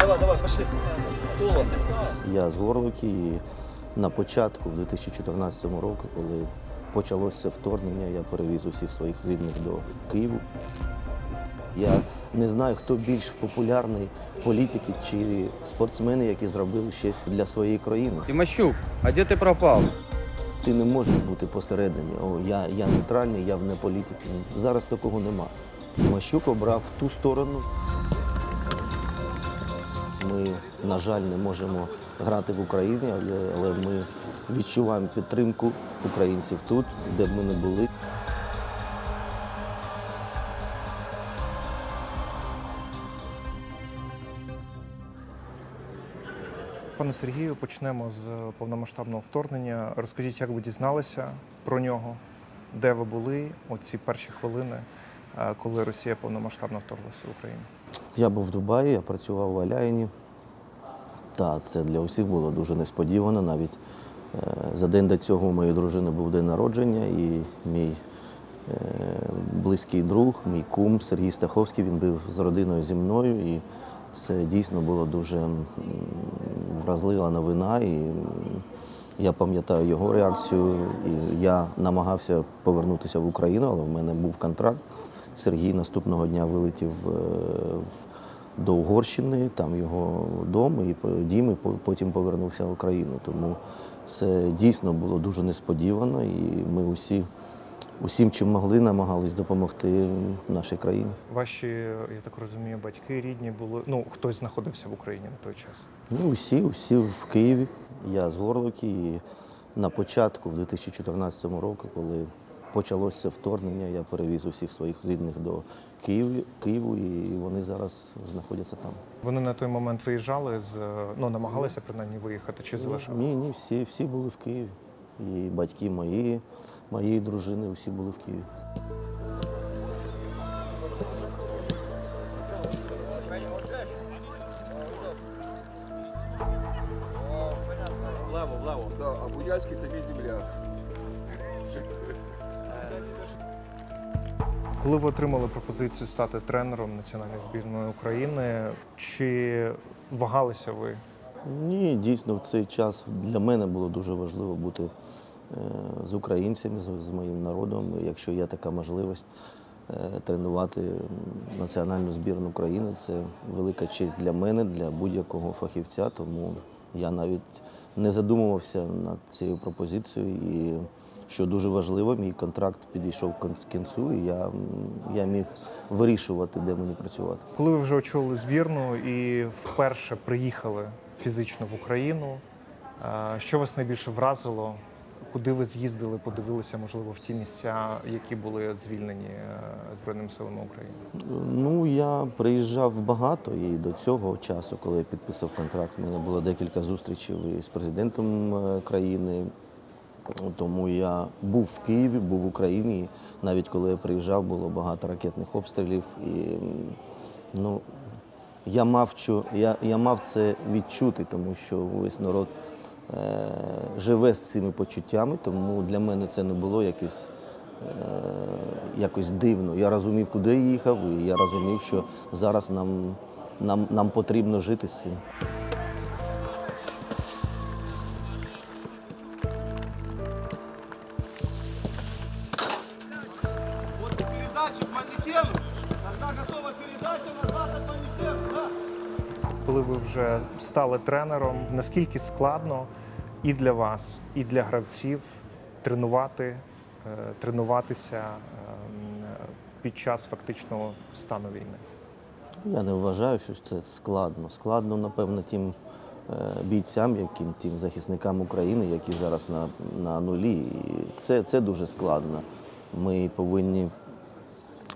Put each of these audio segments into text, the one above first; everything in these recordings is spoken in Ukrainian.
Давай, давай, давай, пошли. Я з Горловки і на початку, в 2014 році, коли почалося вторгнення, я перевіз усіх своїх рідних до Києву. Я не знаю, хто більш популярний політики чи спортсмени, які зробили щось для своєї країни. Тимощук, а де ти пропав? Ти не можеш бути посередині. О, я, я нейтральний, я не політик. Зараз такого нема. Тимощук обрав ту сторону. Ми, на жаль, не можемо грати в Україні, але, ми відчуваємо підтримку українців тут, де б ми не були. Пане Сергію, почнемо з повномасштабного вторгнення. Розкажіть, як ви дізналися про нього, де ви були оці перші хвилини, коли Росія повномасштабно вторглася в Україну? Я був в Дубаї, я працював в Аляїні. Та це для усіх було дуже несподівано. Навіть е, за день до цього у моєї дружини був день народження, і мій е, близький друг, мій кум Сергій Стаховський, він був з родиною зі мною. І це дійсно була дуже вразлива новина. І я пам'ятаю його реакцію. І я намагався повернутися в Україну, але в мене був контракт. Сергій наступного дня вилетів е, до Угорщини, там його дом і дім, і потім повернувся в Україну. Тому це дійсно було дуже несподівано, і ми усі, усім, чим могли, намагались допомогти нашій країні. Ваші, я так розумію, батьки рідні були. Ну, хтось знаходився в Україні на той час. Ну, усі, усі в Києві. Я з Горловки і на початку, в 2014 році, коли почалося вторгнення, я перевіз усіх своїх рідних до Києві, Києву, і вони зараз знаходяться там. Вони на той момент виїжджали з ну намагалися принаймні виїхати чи залишалися? Ні, ні, всі, всі були в Києві. І батьки мої, моєї дружини, усі були в Києві. Влево, влево. Да, а Буяльський це мій земляк. Коли ви отримали пропозицію стати тренером національної збірної України, чи вагалися ви? Ні, дійсно, в цей час для мене було дуже важливо бути е, з українцями, з, моїм народом. Якщо є така можливість е, тренувати національну збірну України, це велика честь для мене, для будь-якого фахівця. Тому я навіть не задумувався над цією пропозицією. І що дуже важливо, мій контракт підійшов кінцю, і я, я міг вирішувати, де мені працювати. Коли ви вже очолили збірну і вперше приїхали фізично в Україну, е, що вас найбільше вразило? Куди ви з'їздили, подивилися, можливо, в ті місця, які були звільнені е, Збройними силами України? Ну, я приїжджав багато і до цього часу, коли я підписав контракт, у мене було декілька зустрічей з президентом е, країни. Тому я був в Києві, був в Україні. Навіть коли я приїжджав, було багато ракетних обстрілів. І ну, я мав, що, я, я мав це відчути, тому що весь народ е, живе з цими почуттями, тому для мене це не було якось, е, якось дивно. Я розумів, куди я їхав, і я розумів, що зараз нам, нам, нам потрібно жити з цим. Вже стали тренером, наскільки складно і для вас, і для гравців тренувати, е, тренуватися е, під час фактичного стану війни? Я не вважаю, що це складно. Складно, напевно, тим е, бійцям, яким тим захисникам України, які зараз на, на нулі. І це, це дуже складно. Ми повинні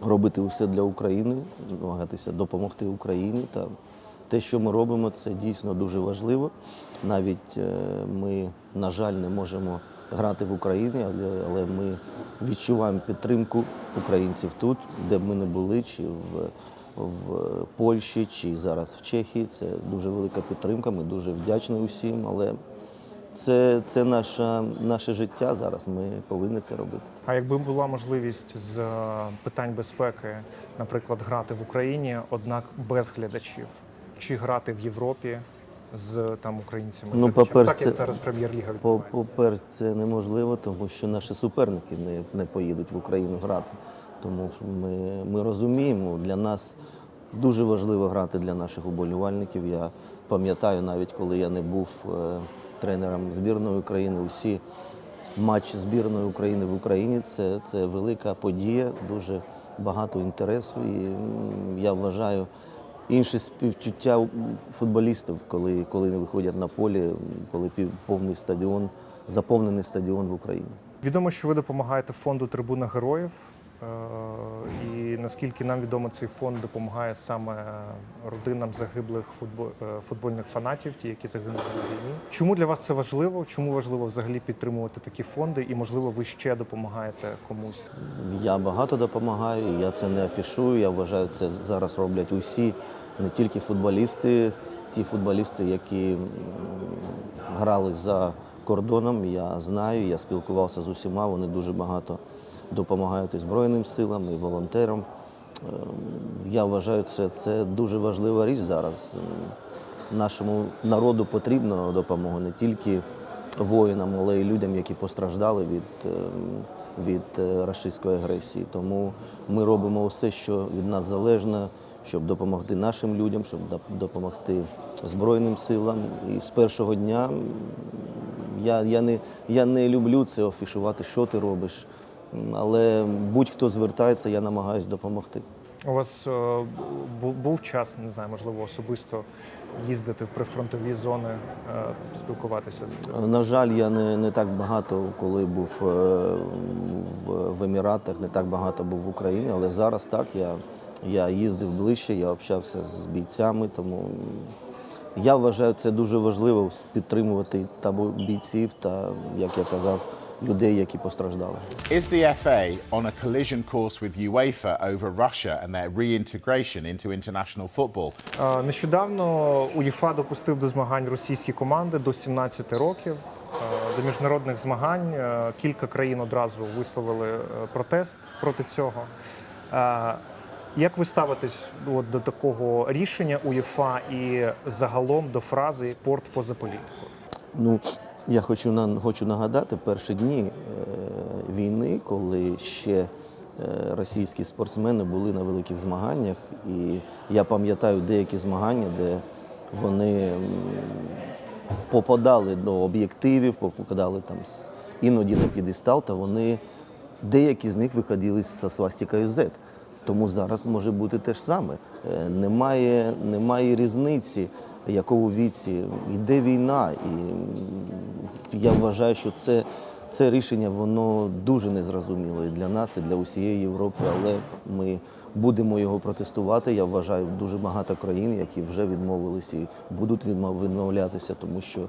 робити усе для України, намагатися допомогти Україні. Та те, що ми робимо, це дійсно дуже важливо. Навіть е, ми, на жаль, не можемо грати в Україні, але, ми відчуваємо підтримку українців тут, де б ми не були, чи в, в Польщі, чи зараз в Чехії. Це дуже велика підтримка. Ми дуже вдячні усім. Але це, це наша, наше життя зараз. Ми повинні це робити. А якби була можливість з е, питань безпеки, наприклад, грати в Україні, однак без глядачів, чи грати в Європі з там українцями? Ну, по-перше, так як зараз прем'єр-ліга відбувається. По-перше, це неможливо, тому що наші суперники не, не поїдуть в Україну грати. Тому що ми, ми розуміємо, для нас дуже важливо грати для наших уболівальників. Я пам'ятаю, навіть коли я не був е, тренером збірної України, усі матчі збірної України в Україні це, це велика подія, дуже багато інтересу. І я вважаю, інше співчуття футболістів, коли, коли не виходять на полі, коли пів- повний стадіон, заповнений стадіон в Україні. Відомо, що ви допомагаєте фонду Трибуна Героїв. Е, І наскільки нам відомо, цей фонд допомагає саме родинам загиблих е, футбольних фанатів, ті, які загинули на війні. Чому для вас це важливо? Чому важливо взагалі підтримувати такі фонди? І можливо, ви ще допомагаєте комусь? Я багато допомагаю, я це не афішую. Я вважаю, це зараз роблять усі, не тільки футболісти, ті футболісти, які грали за кордоном. Я знаю, я спілкувався з усіма. Вони дуже багато допомагають і Збройним силам, і волонтерам. Ем, Я вважаю, це, це дуже важлива річ зараз. Ем, Нашому народу потрібна допомога не тільки воїнам, але й людям, які постраждали від, ем, від е, рашистської агресії. Тому ми робимо все, що від нас залежно, щоб допомогти нашим людям, щоб допомогти Збройним силам. І з першого дня я, я, не, я не люблю це афішувати, що ти робиш. Але будь-хто звертається, я намагаюся допомогти. У вас е, бу- був час, не знаю, можливо, особисто їздити в прифронтові зони, е, спілкуватися з На жаль, я не, не так багато, коли був е, в, в Еміратах, не так багато був в Україні, але зараз так, я, я їздив ближче, я общався з бійцями, тому я вважаю, це дуже важливо підтримувати та бійців та, як я казав, людей, які постраждали. Is the FA on a collision course with UEFA over Russia and their reintegration into international football? Нещодавно УЄФА допустив до змагань російські команди до 17 років. До міжнародних змагань кілька країн одразу висловили е, протест проти цього. Як ви ставитесь от, до такого рішення УЄФА і загалом до фрази спорт поза політикою? Ну, я хочу, на- хочу нагадати перші дні е, війни, коли ще е, російські спортсмени були на великих змаганнях. І я пам'ятаю деякі змагання, де вони попадали до об'єктивів, попадали там іноді на п'єдестал, та вони деякі з них виходили з свастикою Z. Тому зараз може бути те ж саме. Е, Немає, немає різниці, якому віці йде війна. І я вважаю, що це, це рішення воно дуже незрозуміло і для нас, і для усієї Європи. Але ми будемо його протестувати. Я вважаю, дуже багато країн, які вже відмовилися і будуть відмов- відмовлятися, тому що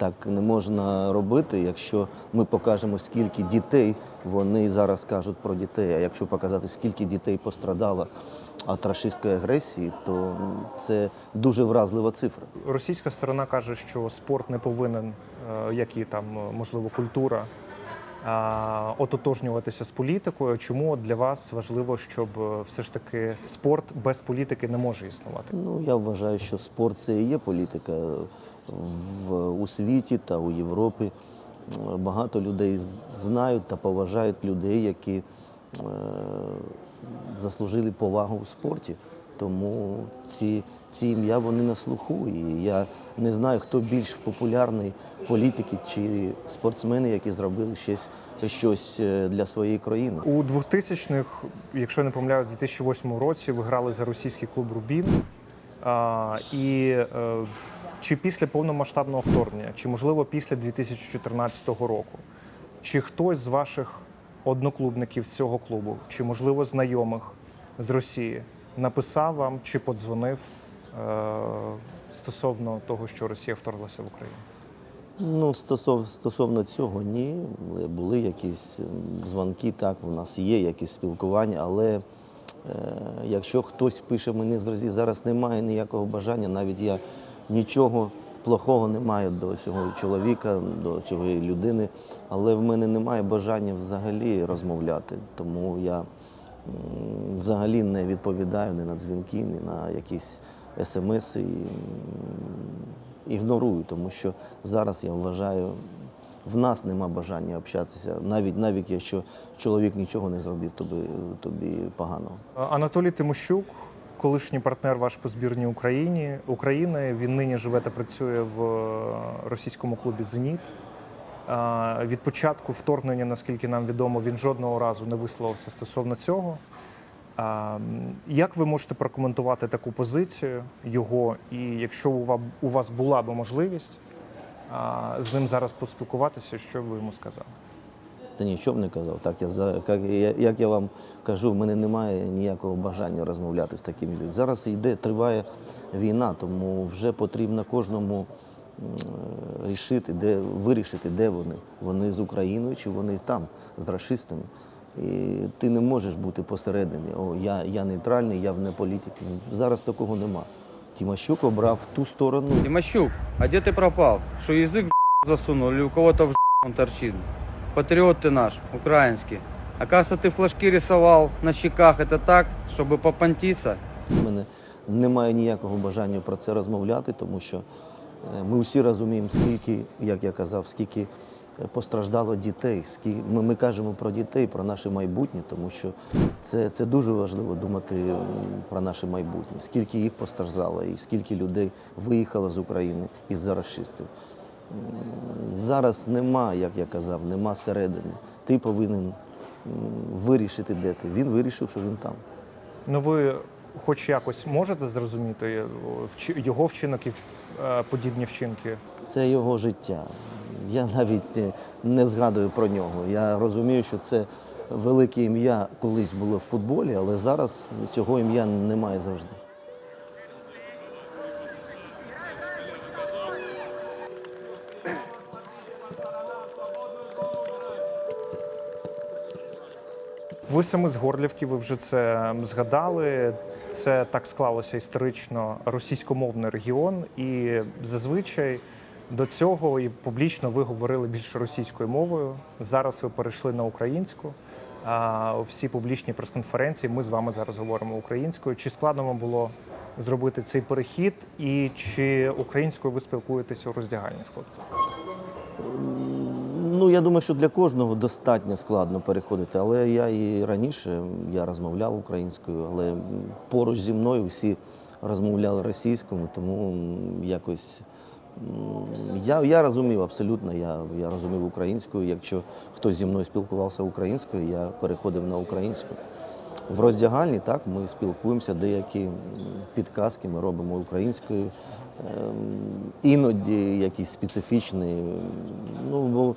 так не можна робити, якщо ми покажемо, скільки дітей вони зараз кажуть про дітей. А якщо показати, скільки дітей пострадало від рашистської агресії, то це дуже вразлива цифра. Російська сторона каже, що спорт не повинен, е, як і там е, можливо культура, а, ототожнюватися з політикою. Чому для вас важливо, щоб е, все ж таки спорт без політики не може існувати? Ну, я вважаю, що спорт це і є політика в, у світі та у Європі. Багато людей знають та поважають людей, які е, заслужили повагу у спорті. Тому ці, ці ім'я вони на слуху. І я не знаю, хто більш популярний політики чи спортсмени, які зробили щось, щось е, для своєї країни. У 2000-х, якщо не помиляюсь, у 2008 році ви грали за російський клуб Рубін. А, і е, чи після повномасштабного вторгнення, чи можливо після 2014 року, чи хтось з ваших одноклубників з цього клубу, чи можливо знайомих з Росії написав вам чи подзвонив е, стосовно того, що Росія вторглася в Україну? Ну, стосов, стосовно цього, ні. Були якісь дзвонки, так, у нас є якісь спілкування, але е, якщо хтось пише мені з зараз немає ніякого бажання, навіть я нічого плохого не маю до цього чоловіка, до цієї людини, але в мене немає бажання взагалі розмовляти. Тому я взагалі не відповідаю ні на дзвінки, ні на якісь смс. І, ігнорую, тому що зараз я вважаю, в нас нема бажання общатися, навіть навіть якщо чоловік нічого не зробив, тобі, тобі погано. Анатолій Тимощук, колишній партнер ваш по збірній Україні України. Він нині живе та працює в е, російському клубі Зеніт. Від початку вторгнення, наскільки нам відомо, він жодного разу не висловився стосовно цього. Як ви можете прокоментувати таку позицію його? І якщо у вас була би можливість з ним зараз поспілкуватися, що б ви йому сказали? Та нічого не казав. Так я як, я- як я вам кажу, в мене немає ніякого бажання розмовляти з такими людьми. Зараз йде, триває війна, тому вже потрібно кожному рішити, де вирішити, де вони. Вони з Україною чи вони там, з расистами. І ти не можеш бути посередині. О, я, я нейтральний, я вне політики. Зараз такого нема. Тимощук обрав ту сторону, Тимощук, а где ты пропал? Что язык в засунул или у кого-то в он торчит? Патриот ты наш, украинский. Оказывается, ты флажки рисовал на щеках. Это так, чтобы попонтиться? У мене немає ніякого бажання про це розмовляти, тому що е, ми всі розуміємо, скільки, як я казав, скільки е, постраждало дітей. Скільки ми, ми кажемо про дітей, про наше майбутнє, тому що це, це дуже важливо думати м, про наше майбутнє. Скільки їх постраждало, і скільки людей виїхало з України із-за расистів. Зараз нема, як я казав, нема середини. Ти повинен вирішити, де ти. Він вирішив, що він там. Ну, ви хоч якось можете зрозуміти е, його вчинок і е, подібні вчинки? Це його життя. Я навіть е, не згадую про нього. Я розумію, що це велике ім'я колись було в футболі, але зараз цього ім'я немає завжди. Ви самі з Горлівки, ви вже це згадали. Це так склалося історично російськомовний регіон, і зазвичай до цього і публічно ви говорили більше російською мовою. Зараз ви перейшли на українську. А всі публічні прес-конференції ми з вами зараз говоримо українською. Чи складно вам було зробити цей перехід, і чи українською ви спілкуєтеся у роздягальні з хлопцями? Ну, я думаю, що для кожного достатньо складно переходити, але я і раніше я розмовляв українською, але поруч зі мною всі розмовляли російською, тому якось я, я розумів абсолютно, я, я розумів українською. Якщо хтось зі мною спілкувався українською, я переходив на українську. В роздягальні так ми спілкуємося, деякі підказки ми робимо українською. Ем, Іноді якісь специфічні. Ну,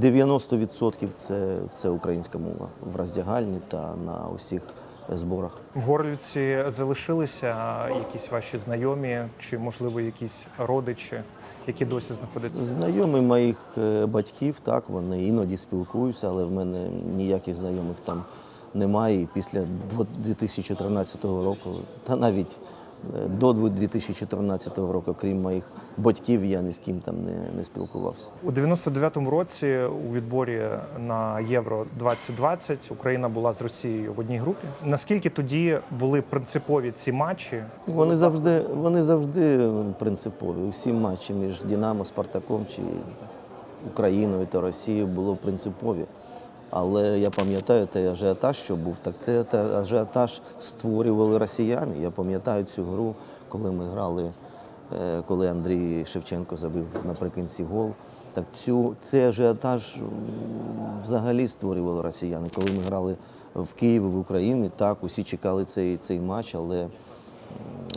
90% це, це українська мова в роздягальні та на усіх зборах. В Горлівці залишилися якісь ваші знайомі, чи можливо якісь родичі, які досі знаходяться? Знайомі моїх е, батьків, так, вони іноді спілкуються, але в мене ніяких знайомих там немає. І після дво- 2013 року, та навіть до 2014 року, крім моїх батьків, я ні з ким там не, не спілкувався. У 99-му році у відборі на Євро 2020 Україна була з Росією в одній групі. Наскільки тоді були принципові ці матчі? Вони завжди, вони завжди принципові. Усі матчі між Динамо, Спартаком чи Україною та Росією було принципові. Але я пам'ятаю той ажіотаж, що був, так це та ажіотаж створювали росіяни. Я пам'ятаю цю гру, коли ми грали, е, коли Андрій Шевченко забив наприкінці гол. Так цю, цей ажіотаж взагалі створювали росіяни. Коли ми грали в Києві, в Україні, так, усі чекали цей, цей матч, але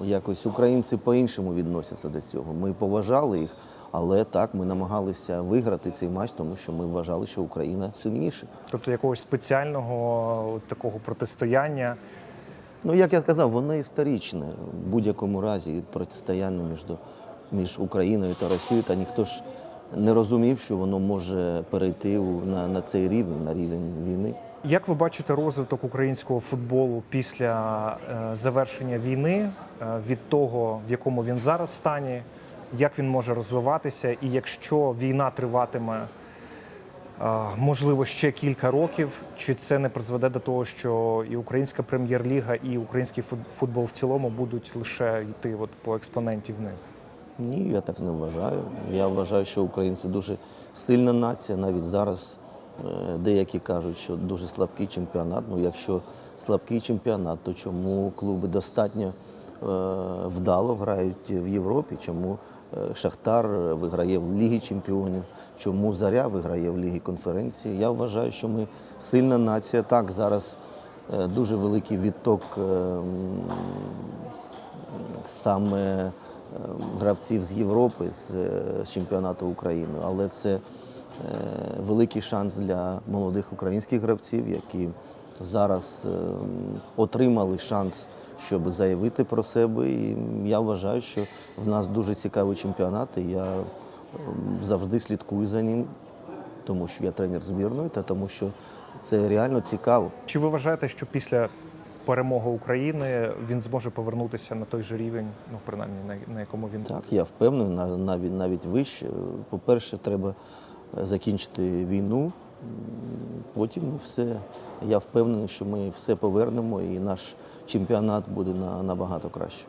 якось українці по-іншому відносяться до цього. Ми поважали їх, але так, ми намагалися виграти цей матч, тому що ми вважали, що Україна сильніша. Тобто якогось спеціального такого протистояння. Ну, як я сказав, воно історичне. В будь-якому разі протистояння між, між Україною та Росією, та ніхто ж не розумів, що воно може перейти на, на цей рівень, на рівень війни. Як ви бачите розвиток українського футболу після е, завершення війни е, від того, в якому він зараз стані, як він може розвиватися, і якщо війна триватиме можливо ще кілька років? Чи це не призведе до того, що і українська прем'єр-ліга, і український футбол в цілому будуть лише йти от по експоненті вниз? Ні, я так не вважаю. Я вважаю, що українці дуже сильна нація. Навіть зараз е, деякі кажуть, що дуже слабкий чемпіонат. Ну, якщо слабкий чемпіонат, то чому клуби достатньо вдало грають в Європі? Чому е, Шахтар виграє в Лігі Чемпіонів? Чому Заря виграє в Лігі конференції? Я вважаю, що ми сильна нація. Так, зараз е, дуже великий відток е, саме е, гравців з Європи, з, е, чемпіонату України. Але це е, великий шанс для молодих українських гравців, які зараз е, отримали шанс, щоб заявити про себе. І я вважаю, що в нас дуже цікавий чемпіонат, і я завжди слідкую за ним, тому що я тренер збірної, та тому що це реально цікаво. Чи ви вважаєте, що після перемоги України він зможе повернутися на той же рівень, ну принаймні на, якому він Так, я впевнений, на- навіть навіть вище. По-перше, треба е, закінчити війну. Потім все. Я впевнений, що ми все повернемо, і наш чемпіонат буде на, набагато краще.